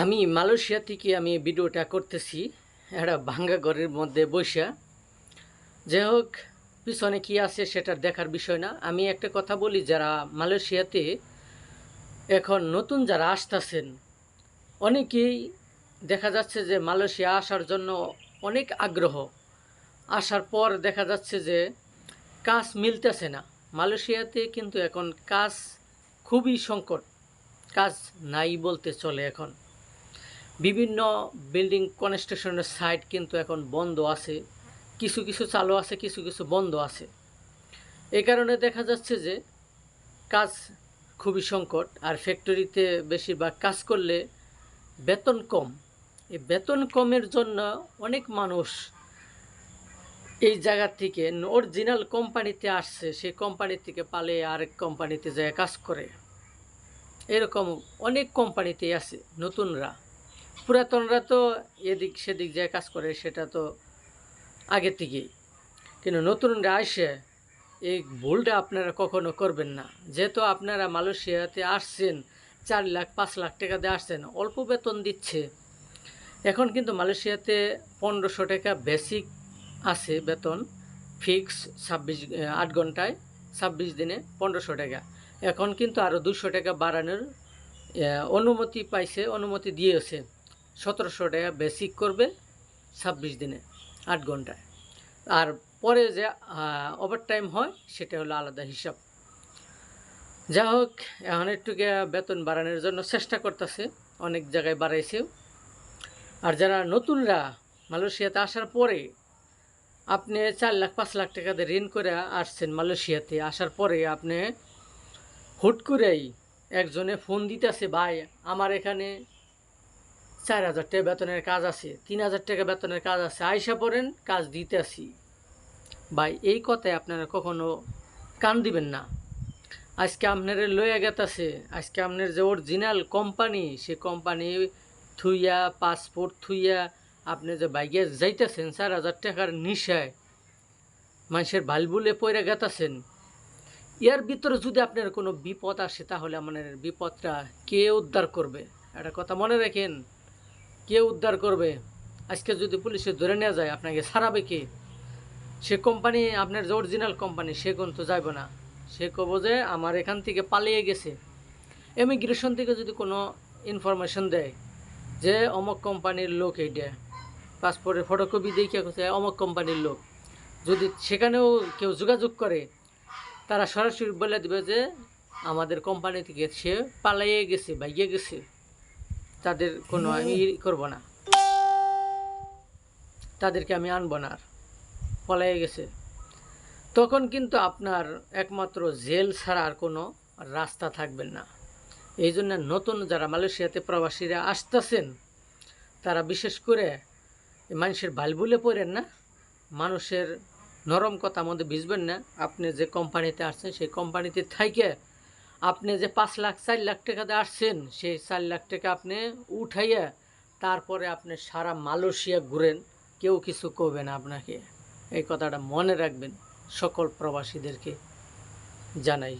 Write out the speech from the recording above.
আমি মালয়েশিয়া থেকে আমি ভিডিওটা করতেছি একটা ভাঙ্গা ঘরের মধ্যে বসে যাই হোক, পিছনে কি আছে সেটা দেখার বিষয় না। আমি একটা কথা বলি, যারা মালয়েশিয়াতে এখন নতুন যারা আসতেছেন, অনেকেই দেখা যাচ্ছে যে মালয়েশিয়া আসার জন্য অনেক আগ্রহ। আসার পর দেখা যাচ্ছে যে কাজ মিলতেছে না। মালয়েশিয়াতে কিন্তু এখন কাজ খুবই সংকট। কাজ নাই বলতে চলে এখন। বিভিন্ন বিল্ডিং কনস্ট্রাকশনের সাইট কিন্তু এখন বন্ধ আছে। কিছু কিছু চালু আছে, কিছু কিছু বন্ধ আছে। এই কারণে দেখা যাচ্ছে যে কাজ খুবই সংকট, আর ফ্যাক্টরিতে বেশিরভাগ কাজ করলে বেতন কম। এই বেতন কমের জন্য অনেক মানুষ এই জায়গা থেকে অরিজিনাল কোম্পানিতে আসছে, সেই কোম্পানি থেকে পালে আরেক কোম্পানিতে যায় কাজ করে। এরকম অনেক কোম্পানিতে আছে, নতুনরা। পুরাতনরা তো এদিক সেদিক যায় কাজ করে, সেটা তো আগে থেকেই। কিন্তু নতুনরা আসে এই ভুলটা আপনারা কখনো করবেন না। যেহেতু আপনারা মালয়েশিয়াতে আসছেন, চার লাখ, পাঁচ লাখ টাকা দিয়ে আসছেন, অল্প বেতন দিচ্ছে। এখন কিন্তু মালয়েশিয়াতে পনেরোশো টাকা বেসিক আছে বেতন ফিক্স ছাব্বিশ আট ঘন্টায়, ছাব্বিশ দিনে পনেরোশো টাকা। এখন কিন্তু আরও দুশো টাকা বাড়ানোর অনুমতি পাইছে, অনুমতি দিয়েছে। সতেরোশো টাকা বেসিক করবে ছাব্বিশ দিনে আট ঘন্টায়। আর পরে যে ওভার টাইম হয় সেটা হলো আলাদা হিসাব। যা হোক, এখন একটু বেতন বাড়ানোর জন্য চেষ্টা করতেছে, অনেক জায়গায় বাড়াইছেও। আর যারা নতুনরা মালয়েশিয়াতে আসার পরে আপনি চার লাখ, পাঁচ লাখ টাকা দিয়ে ঋণ করে আসছেন মালয়েশিয়াতে আসার পরে আপনি হুট করেই একজনে ফোন দিতেছে, ভাই, আমার এখানে চার হাজার টাকা বেতনের কাজ আছে, তিন হাজার টাকা বেতনের কাজ আছে, আইসা পড়েন, কাজ দিতে আসি ভাই, এই কথায় আপনারা কখনো কান দিবেন না। আজকে আপনারা লইয়া গেতাছে, আজকে আপনার যে অরিজিনাল কোম্পানি সে কোম্পানি থুইয়া পাসপোর্ট থুইয়া আপনি যে বাইকে যাইতেছেন, চার হাজার টাকার নিশায় মানুষের ভালবুলে পয়রা গেতাছেন। ইয়ার ভিতরে যদি আপনার কোনো বিপদ আসে, তাহলে আমাদের বিপদটা কে উদ্ধার করবে? একটা কথা মনে রাখেন। কে উদ্ধার করবে। আজকে যদি পুলিশে ধরে নেওয়া যায়, আপনাকে ছাড়াবে কে? সে কোম্পানি আপনার যে অরিজিনাল কোম্পানি সে কোন তো যাইব না। সে কব যে আমার এখান থেকে পালিয়ে গেছে। ইমিগ্রেশন থেকে যদি কোনো ইনফরমেশন দেয় যে অমক কোম্পানির লোক এইটা পাসপোর্টের ফটোকপি দেখে কোথায় অমক কোম্পানির লোক। যদি সেখানেও কেউ যোগাযোগ করে, তারা সরাসরি বলে দেবে যে আমাদের কোম্পানি থেকে সে পালাইয়ে গেছে, ভাইয়ে গেছে। তাদের কোনো আমি ই করব না। তাদেরকে আমি আনব না আর। পলাইয়ে গেছে। তখন কিন্তু আপনার একমাত্র জেল ছাড়া আর কোনো রাস্তা থাকবেন না। এই জন্য নতুন যারা মালয়েশিয়াতে প্রবাসীরা আসতেছেন তারা বিশেষ করে মানুষের বালবুলে পড়েন না। মানুষের নরম কথা মধ্যে ভিজবেন না। আপনি যে কোম্পানিতে আসছেন সেই কোম্পানিতে থাইকে আপনি যে পাঁচ লাখ, চার লাখ টাকা দিয়ে আসছেন, সেই চার লাখ টাকা আপনি উঠাইয়া তারপরে আপনি সারা মালয়েশিয়া ঘুরেন, কেউ কিছু করবে না আপনাকে। এই কথাটা মনে রাখবেন সকল প্রবাসীদেরকে জানাই।